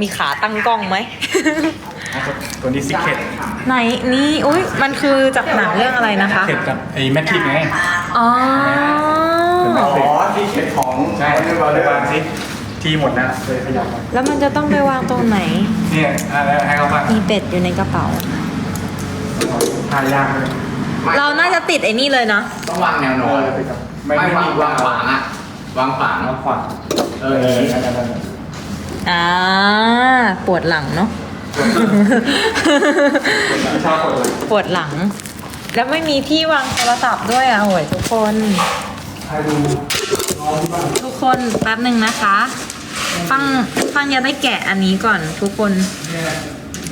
มีขาตั้งกล้องไหม ตัวนี้ซิกเก็ตไหนนี่อุ้ยมันคือจากหนังเรื่องอะไรนะคะ เก็ตกับไอ้แมทริกไงอ๋อ อ๋อซิกเก็ตของใช่เบอร์วางซิที่หมดนะเลยขยับมาแล้วมันจะต้องไปวางตรงไหน เนี่ยอะแล้วให้เขาฟังมีเป็ดอยู่ในกระเป๋า ทายากเลยเราน่าจะติดไอ้นี่เลยเนาะ ต้องวางแนวนอนไม่ไม่ไม่วางมีวางขวางอะวางขวางน้องขวัญเอออย่างนี้ อ่าปวดหลังเนาะ ชอบคนเลยปวดหลัง แล้วไม่มีที่วางโทรศัพท์ด้วยอะโอ้ยทุกคน ใครดูน้องที่บ้านทุกคนแป๊บหนึ่งนะคะ ฟังฟังจะได้แกะอันนี้ก่อนทุกคน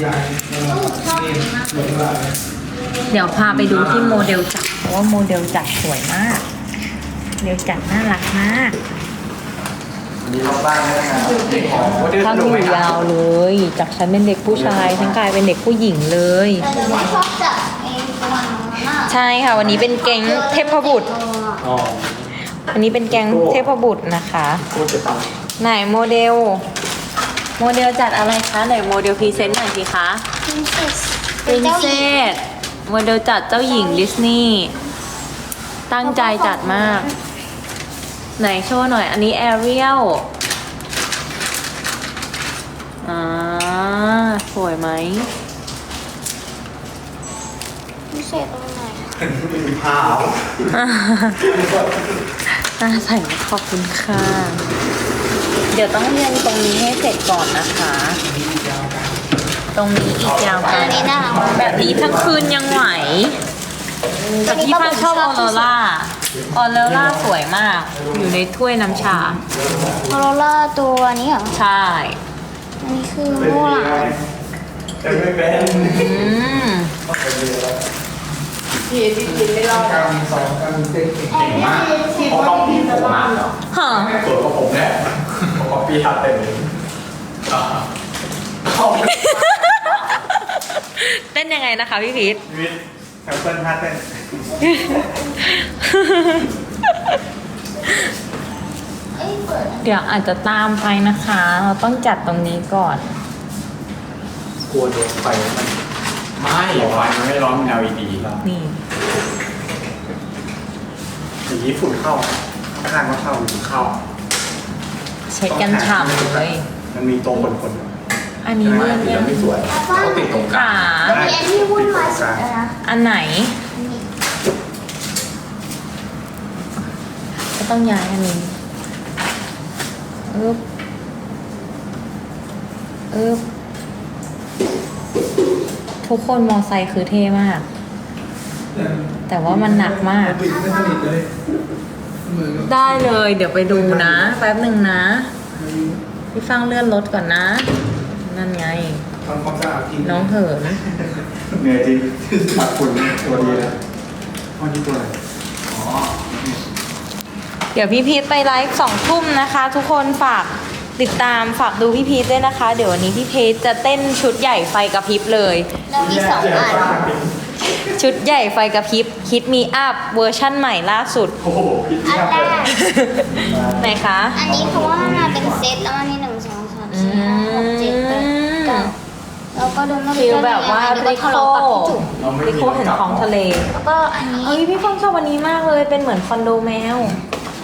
ยายนี่เหมือนกันเดี๋ยวพาไปดูที่โมเดลจักรเพราะว่าโมเดลจักรสวยมาก โมเดลจักรน่ารักมาก มีรอบบ้านด้วยนะของโมเดลทำอยู่ยาวเลยจากฉันเป็นเด็กผู้ชายฉันกลายเป็นเด็กผู้หญิงเลยแต่ฉันชอบจับไอ้ตัวนั้นน่ะใช่ค่ะ วันนี้เป็นแก๊งเทพบุตร อ๋อวันนี้เป็นแก๊งเทพบุตรนะคะ โคตรจะตังไหนโมเดล โมเดลจัดอะไรคะไหนโมเดลพรีเซนต์หน่อยสิคะ Princess ปรินเซสโมเดลจัดเจ้าหญิงดิสนีย์ตั้งใจจัดมาก ไหนโชว์หน่อย อันนี้แอเรียลอ่าสวยไหมพิเศษตรงไหนมีผ้าน่าใส่ขอบคุณค่ะ เดี๋ยวต้องเรียนตรงนี้ให้เสร็จก่อนนะคะ ตรงนี้อีกยาวไกลอันนี้น่ารักมากแบบนี้ทั้งคืนยังไหวแต่ที่ป้าชอบออโรล่า ออโรล่าสวยมาก อยู่ในถ้วยน้ำชาโคโรล่าตัวนี้เหรอใช่ อันนี้คือมู่หลานแต่ไม่เป็นอืมการมีสองการมีเต้นเก่งมากพอต้องพี่ผมมาฮะสวยกว่าผมแน่ผมก็ปีหัดเต็มเลยเข้าไปเต้นยังไงนะคะพี่พีทชีวิตแคปเปิลท่าเต้น เอ้ยเปิดเดี๋ยวอาจจะตามไปนะคะ เราต้องจัดตรงนี้ก่อน กลัวโดนไฟมันไม่ไฟมันไม่ร้อน LED ครับนี่ อย่างนี้ฝุ่นเข้าข้างๆก็เข้าฝุ่นเข้าเช็ดกันฉ่ำเลย มันมีตัวคนคนอันนี้เลื่อนสียัแล้วงไม่สวยเขาติดตรงกลาขางแล้วมีอันที่วุ่นวายสุดเลยนะ อันไหน อันนี้ ก็ ต้องย้ายอันนี้อึ๊บอึ๊บทุกคนมอไซค์คือเท่มาก แต่ว่ามันหนักมากได้เลย เดี๋ยวไปดูนะ แป๊บหนึ่งนะ พี่ฟังเลื่อนรถก่อนนะ นั่นไง ทำความสะอาดทิ้งน้องเหิน เหนื่อยจริงปัดฝุ่นตัวดีนะวันนี้ตัวอะไรอ๋อ เดี๋ยวพี่พีทไปไลฟ์สองทุ่มนะคะ ทุกคนฝากติดตามฝากดูพี่พีทด้วยนะคะ เดี๋ยววันนี้พี่พีทจะเต้นชุดใหญ่ไฟกระพริบเลยแล้วมีสองอันชุดใหญ่ไฟกระพริบคิดมีอัพเวอร์ชั่นใหม่ล่าสุด โอ้โหผิดอัที่นครับแรก ไหนคะ อันนี้เพราะว่ามันมาเป็นเซตแล้วมันมีหนึ่งสองสามสี่ห้าหกเจ็ดแปดเก้าแล้วก็ดูไม่ฟิลแบบว่าแล้วก็ริทะโคเลาะกับพี่จุ๋มเราไม่ริมีโคเห็นท้องทะเล แล้วก็อันนี้เอ้ยพี่ฟังชอบวันนี้มากเลยเป็นเหมือนคอนโดแมว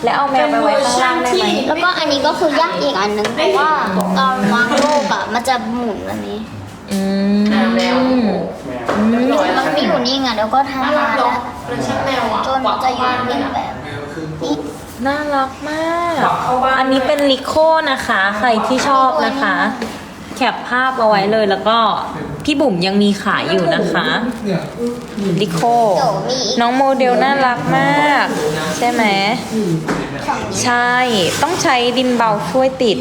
และเอาแมวไปไว้ข้างล่างได้ไหมแล้วก็อันนี้ก็คือยากอีกอันหนึงเพราะว่าตอนวางโลกอะมันจะหมุนแบบนี้อืมแมวมันไม่อยู่นิ่งอะแล้วก็ทำงานแล้วจนมันจะอยู่นิ่งแบบนี้น่ารักมาก อันนี้เป็นลิโคนะคะ ใครที่ชอบนะคะ แคปภาพเอาไว้เลยแล้วก็ พี่บุ๋มยังมีขายอยู่นะคะลิโคเดี๋ยวมีอีกน้องโมเดลน่ารักมาก ใช่ไหมใช่ ต้องใช้ดินเบาช่วยติด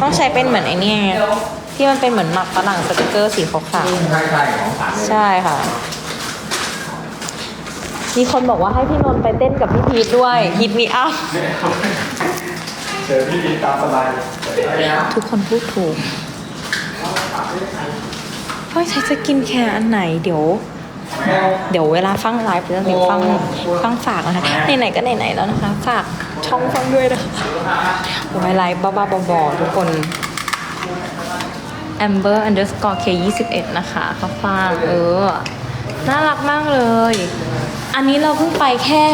ต้องใช้เป็นเหมือนไอเนี่ย ที่มันเป็นเหมือนหมักฝรั่งสติกเกอร์สีขาวใช่ใช่ของขวัญๆใช่ค่ะ มีคนบอกว่าให้พี่นนท์ไปเต้นกับพี่พีทด้วยฮิตมีอัพ เจอพี่ดีตามสบายทุกคนพูดถูก เฮ้ยใช้สกินแคร์อันไหนเดี๋ยว เดี๋ยวเวลาฟังไลฟ์จะเดี๋ยวฟังฟังฝากนะคะไหนๆก็ไหนๆแล้วนะคะฝากช่องฟังด้วยนะคะไวไลท์บ้าๆบอๆทุกคน amber underscore k 2 1นะคะข้าฟ่างเออ น่ารักมากเลย อันนี้เราเพิ่งไปแค่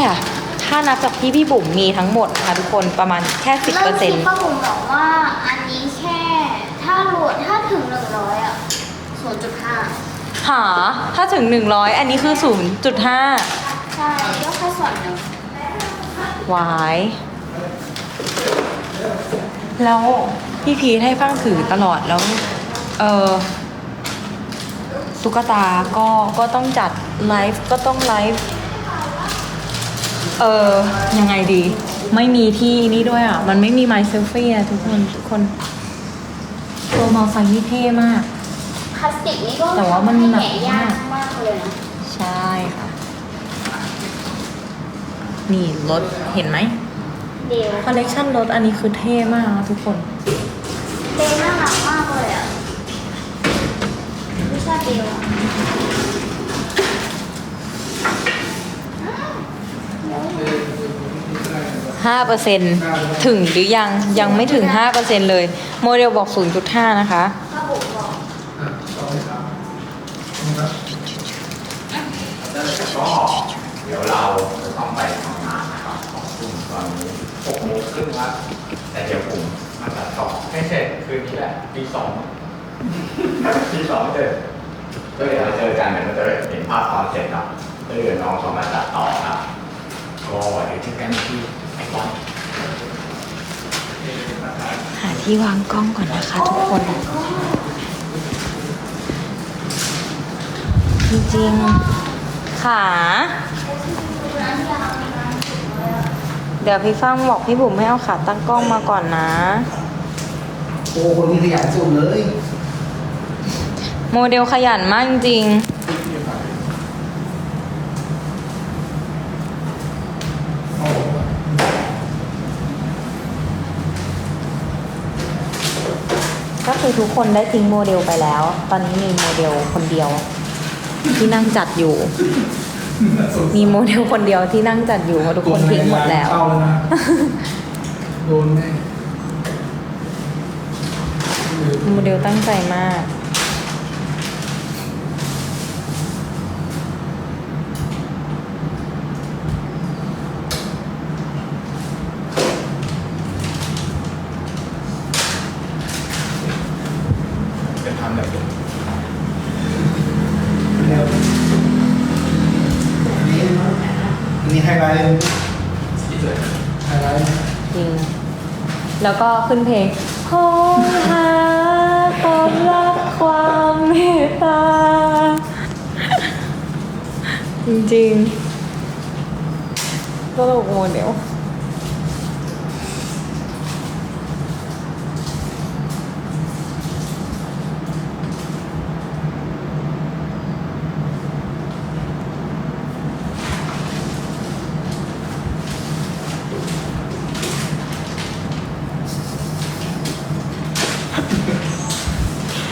ถ้านับจากที่พี่บุ๋มมีทั้งหมดค่ะทุกคนประมาณแค่สิบเปอร์เซ็นต์ป้าบุ๋มบอกว่าอันนี้แค่ ถ้าโหลดถ้าถึงหนึ่งร้อยอะ ศูนย์จุดห้าหาถ้าถึง 100 อันนี้คือ 0.5ใช่ก็แค่ส่วนหนึ่งหวาย แล้วพี่พีทให้ฟังถือตลอดแล้ว เออตุ๊กตาก็ก็ต้องจัดไลฟ์ก็ต้องไลฟ์เออยังไงดี ไม่มีที่นี่ด้วยอะ มันไม่มีไมซ์เซลฟี่อะทุกคน ทุกคน ตัวมอไซค์นี่เท่มากพ ลาสติกนี่ก็แต่ว่ามันหนัก แกะยากมากเลยนะใช่ค่ะ นี่รถเห็นไหมเดียวคอลเลกชันรถอันนี้คือเท่มากนะทุกคน เดยวน่ารักมากเลยอะไม่ใช่เดียวอะ5%ถึงหรือยังยังไม่ถึง 5%เลย โมเดลบอก 0.5 นะคะ ป้าบุ๋มบอก ก็เดี๋ยวเราจะต้องไปทำงานนะครับของกลุ่มตอนนี้หกโมงครึ่งแล้วแต่เดี๋ยวผมมาตัดต่อให้เสร็จคืนนี้แหละตีสองตีสองเสร็จก็เดี๋ยวเราเจอกันเดี๋ยวเราจะได้เห็นภาพตอนเสร็จครับแล้วเดี๋ยวน้องเขามาตัดต่อครับก็เดี๋ยวเจอกันที่ไอคอนหาที่วางกล้องก่อนนะคะทุกคน จริงๆ ขา เดี๋ยวพี่ฟังบอกพี่บุ๋มให้เอาขาตั้งกล้องมาก่อนนะ โอ้คนนี้ขยันสุดเลย โมเดลขยันมากจริงโอ้ก็คือทุกคนได้ทิ้งโมเดลไปแล้ว ตอนนี้มีโมเดลคนเดียว ที่นั่งจัดอยู่ มีโมเดลคนเดียวที่นั่งจัดอยู่เพราะทุกคนทิ้งหมดแล้วเข้าแล้วนะโดนแม่โมเดลตั้งใจมาก จะทำแบบนี้ เร็วอันนี้ อันนี้ไฮไลท์ที่สุดไฮไลท์จริง แล้วก็ขึ้นเพลงห้องหาความรักความเมตตา จริงๆตลกโมเดล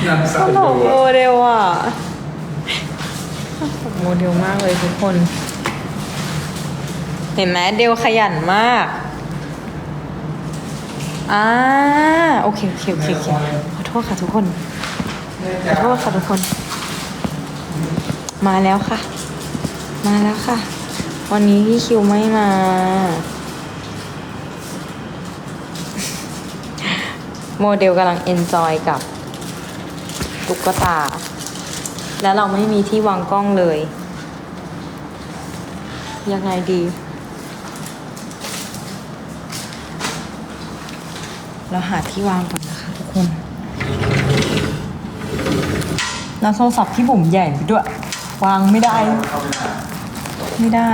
นำตลดูกโมเดลอะโมเดลมากเลยทุกคน เห็นไหมเดลขยันมากอ่าโอเคโอเคโอเคโอเคขอโทษค่ะทุกคน ขอโทษค่ะทุกคน มาแล้วค่ะ มาแล้วค่ะ วันนี้พี่คิวไม่มา โมเดลกำลังเอนจอยกับ ตุ๊กตา แล้วเราไม่มีที่วางกล้องเลย ยังไงดี เราหาที่วางก่อนนะคะทุกคนแล้วโทรศัพท์ที่ผมใหญ่ไปด้วย วางไม่ได้ ไม่ได้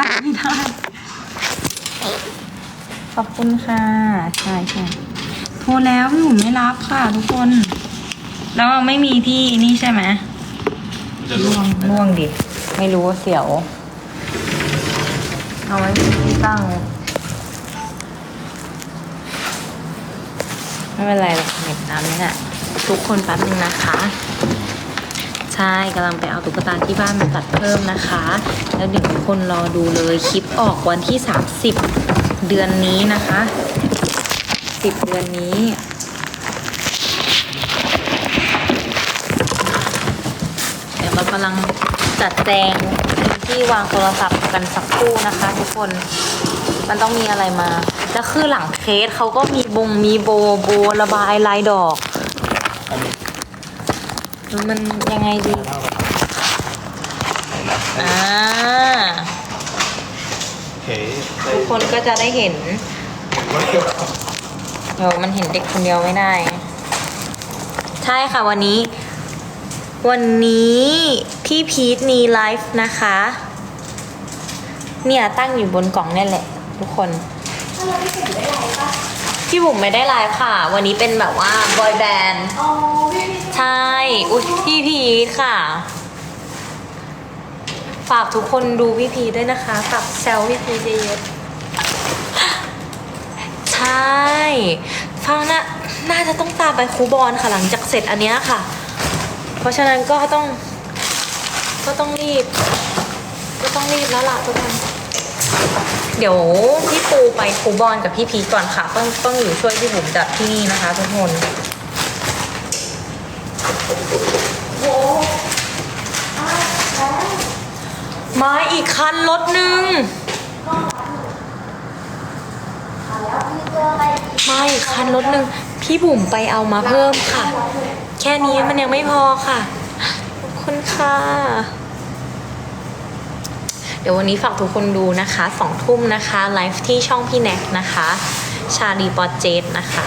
ตั้งไม่ได้ ขอบคุณค่ะ ใช่ใช่ ทรแล้วพี่ผมไม่รับค่ะทุกคน แล้วไม่มีที่นี่ใช่ไหมล่วงล่วงดิ ไม่รู้ว่าเสียว เอาไว้ที่ตั้ง ไม่เป็นไรหรอกเน็ตน้ำนี่แหละทุกคนแป๊บนึงนะคะ ใช่กำลังไปเอาตุ๊กตาที่บ้านมาตัดเพิ่มนะคะ แล้วเดี๋ยวทุกคนรอดูเลยคลิปออกวันที่ 30 เดือนนี้นะคะ สิบเดือนนี้ เดี๋ยวเรากำลังจัดแจงที่วางโทรศัพท์กันสักครู่นะคะ ทุกคนมันต้องมีอะไรมา แล้วคือหลังเคสเขาก็มีบงมีโบโบระบายลายดอกแล้วมันยังไงดี อ่าทุกคนก็จะได้เห็น เออมันเห็นเด็กคนเดียวไม่ได้ ใช่ค่ะวันนี้ วันนี้พี่พีทมีไลฟ์นะคะ เนี่ยตั้งอยู่บนกล่องนี่แหละ ทุกคนพี่บุ๋มไม่ได้ไลฟ์ค่ะ วันนี้เป็นแบบว่าบอยแบนด์ใช่ อุ้ยพี่พีทค่ะ ฝากทุกคนดูพี่พีทด้วยนะคะฝากแซวพี่พีทเยอะๆใช่ ฟังนะน่าจะต้องตามไปครูบอลค่ะหลังจากเสร็จอันเนี้ยค่ะ เพราะฉะนั้นก็ต้อง ก็ต้องรีบ ก็ต้องรีบแล้วล่ะทุกคนเดี๋ยวพี่ปูไปครูบอลกับพี่พีก่อนค่ะต้องต้องอยู่ช่วยพี่บุ๋มจัดที่นี่นะคะ ทุกคนมาอีกคันรถหนึ่ง มาอีกคันรถหนึ่งพี่บุ๋มไปเอามาเพิ่มค่ะ แค่นี้มันยังไม่พอค่ะขอบคุณค่ะ เดี๋ยววันนี้ฝากทุกคนดูนะคะสองทุ่มนะคะไลฟ์ที่ช่องพี่แน็กนะคะ ชาลีปอเจตนะคะ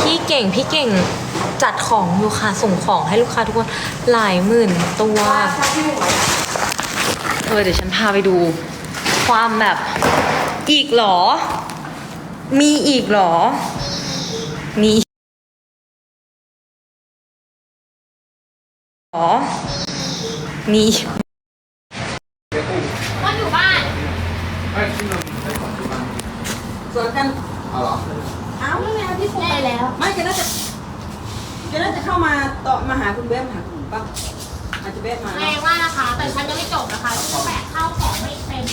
พี่เก่งพี่เก่งจัดของอยู่ค่ะส่งของให้ลูกค้าทุกคนหลายหมื่นตัวเออเดี๋ยวฉันพาไปดู ความแบบอีกหรอ มีอีกเหรอ มีเหรอ มีมันอยู่บ้านสวนกันเอาเหรอเอ้าไม่ไงพี่ปูได้แล้ว ไม่แกน่าจะแกน่าจะเข้ามาต่อมาหาคุณเบ้มหาคุณปั๊บอาจจะเบ้มมาแรงมากนะคะ แต่ฉันยังไม่จบนะคะฉันแบกข้าวของไม่เต็ม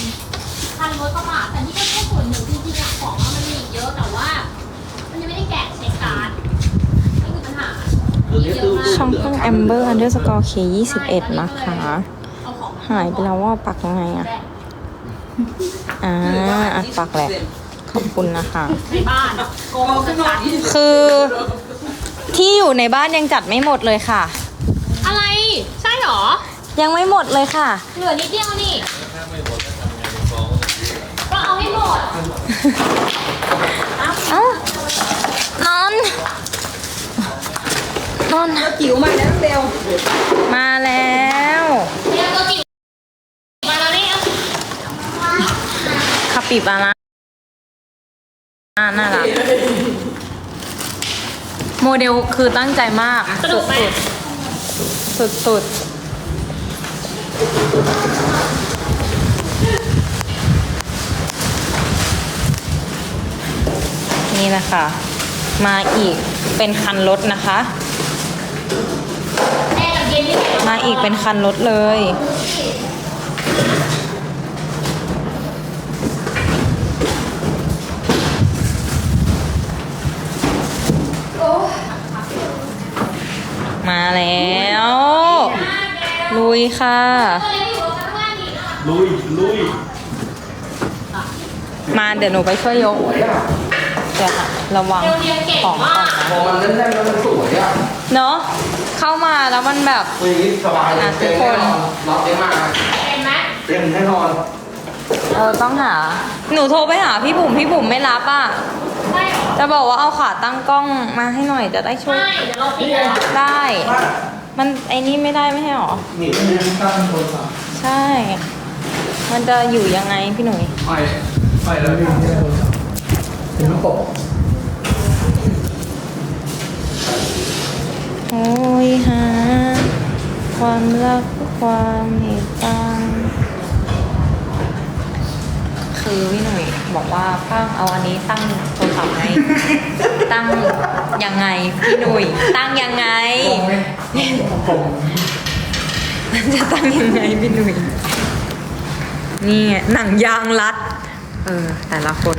คันรถกระบะแต่นี่ก็แค่ส่วนหนึ่งจริงๆอะของ แกะเช็คการ์ดนี่คือปัญหามีเยอะมากช่องเครื่อง Amber underscore K 21นะคะ เอาของหายไปแล้วว่าปักยังไงอะอ่าอัดปักแหละ ขอบคุณนะคะ ในบ้านกองข้างนอกยี่สิบคือที่อยู่ในบ้านยังจัดไม่หมดเลยค่ะ อะไร ใช่เหรอ ยังไม่หมดเลยค่ะ เหลือนิดเดียวนี่ ก็เอาให้หมดเอ้า นอนนอนจิ๋วมาแล้วเร็วมาแล้วเดี๋ยวตัวจิ๋วมาแล้วนี่คาปิบาร่าอ่าน่ารักโมเดลคือตั้งใจมากสนุกไหมสุดๆสุดๆนี่นะคะ มาอีกเป็นคันรถนะคะแม่กับเย็นนี่มาอีกเป็นคันรถเลย มาแล้ว ลุยค่ะ ลุย ลุย มาเดี๋ยวหนูไปช่วยยก เดี๋ยวค่ะระวังเรียนเก่งของก่มาอนกนะพอมันแน่นๆแล้วมันสวยอะเนาะเข้ามาแล้วมันแบบคุยอย่างนี้สบายเลยอะทุเต็กมคนแน่นอนรับได้มากเป็นไหมเต็มแน่นอนเออต้องหา หนูโทรไปหาพี่บุ๋มพี่บุ๋มไม่รับอะใช่เหรอจะบอกว่าเอาขาตั้งกล้องมาให้หน่อยจะได้ช่วยใช่เดี๋ยวเราติดแล้วได้มันไอ้นี่ไม่ได้ไม่ใช่หรอนี่ตั้งโทรศัพท์ใช่ มันจะอยู่ยังไงพี่หนุ่ยไม่ไปแล้วนี่ไม่ได้โทรศัพท์ ถึงลูกโป่งโอ้ยหา ความรักความเมตตาคือพี่หนุ่ยบอกว่าป้างเอาอันนี้ตั้งโทรศัพท์ไงตั้งยังไงพี่หนุ่ยตั้งยังไง ผมมันจะตั้งยังไงพี่หนุ่ยนี่ไงหนังยางรัด เออ แต่ละคน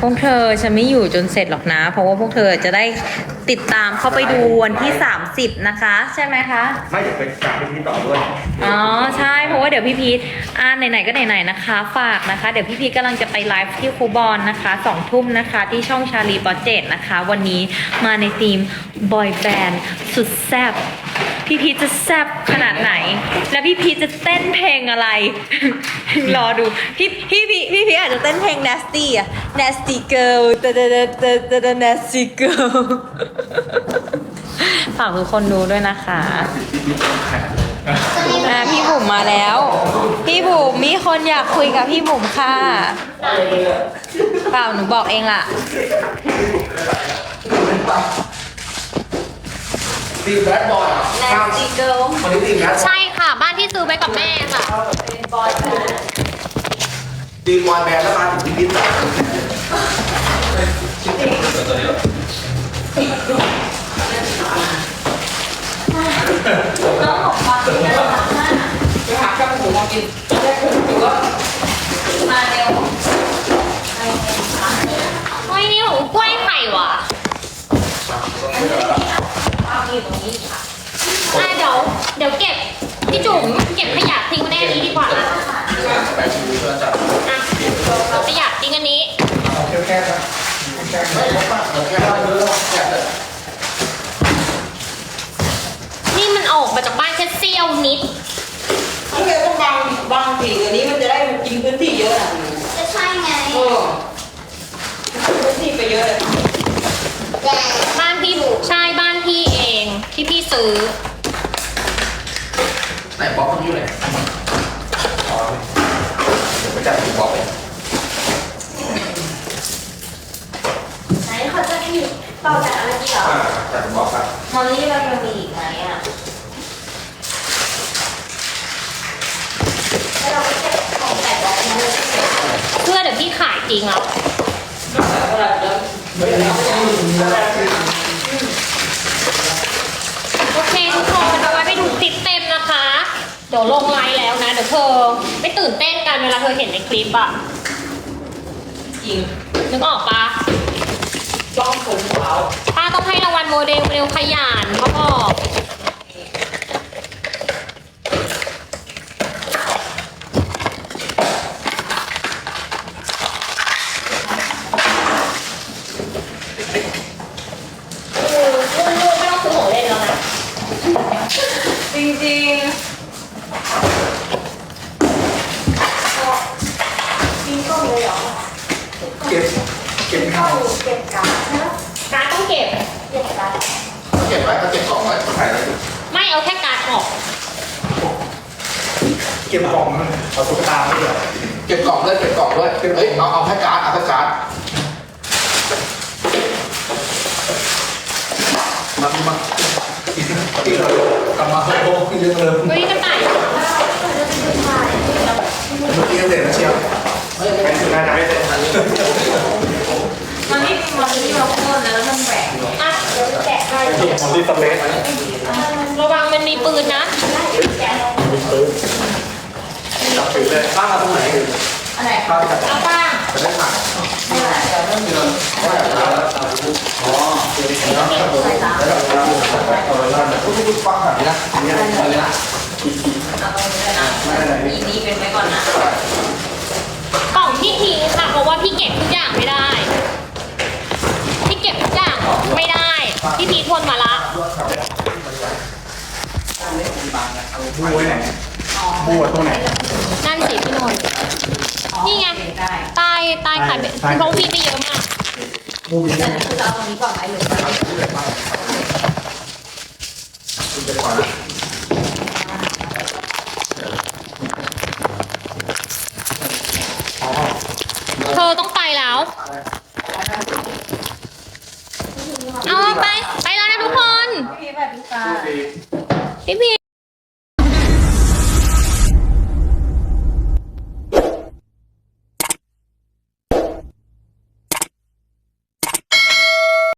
พวกเธอฉันไม่อยู่จนเสร็จหรอกนะ เพราะว่าพวกเธอจะได้ติดตามเข้าไปดูวันที่ 30 นะคะ ใช่ไหมคะ ไม่เดี๋ยวไปกลับไปที่ต่อด้วยอ๋อใช่เพราะว่าเดี๋ยวพี่พีทอ่าไหนๆก็ไหนๆนะคะ ฝากนะคะ เดี๋ยวพี่พีทกำลังจะไปไลฟ์ที่ครูบอลนะคะสองทุ่มนะคะที่ช่องชาลีปอเจตนะคะ วันนี้มาในทีมบอยแบนด์สุดแซ่บ พี่พีทจะแซ่บขนาดไหน แล้วพี่พีทจะเต้นเพลงอะไร รอดู พี่พี่พี่พี่พีทอาจจะเต้นเพลง nasty อะ nasty girl ตะตะตะตะตะตะ nasty girl ฝากทุกคนดูด้วยนะคะอ่าพี่บุ๋มมาแล้ว พี่บุ๋มมีคนอยากคุยกับพี่บุ๋มค่ะเปล่าหนูบอกเองล่ะ ตีแบดบอยข้ามวันนี้ตีแบดใช่ค่ะ บ้านที่ซื้อไว้กับแม่ค่ะตีบอยแบนด์แล้วมาถึงพิพิธภัณฑ์เฮ้ยนี่ของกล้วยไข่ว่ะอะเดี๋ยวเดี๋ยวเก็บพี่ จุ๋มเก็บขยะทิ้งไว้ในอันนี้ดีกว่านะไปชูเพื่อนจัดอะขยะทิ้งอันนี้ เอาแค่แค่ครับแค่ไม่ผมว่าผมแค่ได้เยอะแค่แต่นี่มันออกมาจากบ้านแค่เสี้ยวนิดถ้าเกิดต้องบางบางทีอันนี้มันจะได้กินพื้นที่เยอะนะจะใช่ไง เออพื้นที่ไปเยอะเลย แต่บ้านพี่ใช่บ้านพี่เองที่พี่ซื้อ ไหนบล็อกมันอยู่ไหนอ๋อเดี๋ยวไปจัดถุงบล็อกเลยไหนเขาจะมีเป่าจากอะไรดีเหรออ่าจัดถุงบล็อกครับมอลลี่เรายังมีอีกไหมอะแล้วเราก็เก็บของใส่บล็อกนี้เลยเพื่อเดี๋ยวพี่ขายจริงแล้วโอเคทุกคนเอาไว้ไปดูคลิปเต็มนะคะ เดี๋ยวลงไลน์แล้วนะ เดี๋ยวเธอไม่ตื่นเต้นกันเวลาเธอเห็นในคลิปอะจริงนึกออกปะจ้องผมขาวป้าต้องให้รางวัลโมเดลโมเดลขยันเขาบอก คือลูกๆไม่ต้องซื้อของเล่นแล้วนะ จริง เก็บเก็บข้าว การดต้องเก็บ เก็บไว้ก็เก็บกล่องไว้ใส่อะไร ไม่เอาแค่การดออก เก็บกล่องมันเอาตุ๊กตาไม่เหรอเก็บกล่องด้วยเก็บกล่องด้วยเฮ้ยเอาเอาแค่กการ์ดเอาแค่กการ์ดมาพี่มาที่เรากลับมาโอ้โหเยอะเลยเฮ้ยกระต่ายเมื่อกี้เสร็จแล้วเชียวไม่ไม่เป็นน่าจะไม่เสร็จอันนี้ๆมันไม่มีมอลลี่เราโค่นแล้วมันแหวกอะเดี๋ยวแกะให้มอลลี่สเปซระวังมันมีปืนนะ จับถือเลยบ้านเราตรงไหนอะไรบ้านจับเอาป้าจะได้ผ่านไม่ไหวเดี๋ยวเริ่มดูอ๋อเดี๋ยวนี้เนาะแล้วเราเอาไว้ล่างแบบทุกๆฟังแบบนี้นะเนี่ยเลยนะเอาตรงนี้เลยนะไม่ได้ไหนอีนี้เป็นไว้ก่อนนะกล่องที่ทิ้งค่ะเพราะว่าพี่เก็บทุกอย่างไม่ได้ พี่เก็บทุกอย่างไม่ได้ พี่พีทวนมาละบูไว้ไหนบูไว้ตรงไหนนั่น สิพี่นนท์นี่ไงได้ใต้ใต้ขายใช่เพราะพี่ไปเยอะมากบูอยู่ที่ไหนคือจะเอาตรงนี้ก่อนไหมหรือคุณไปก่อนนะเธอต้องไปแล้ว เอาไป ไปแล้วนะทุกคน พี่แบบพี่ฟ้าพี่พี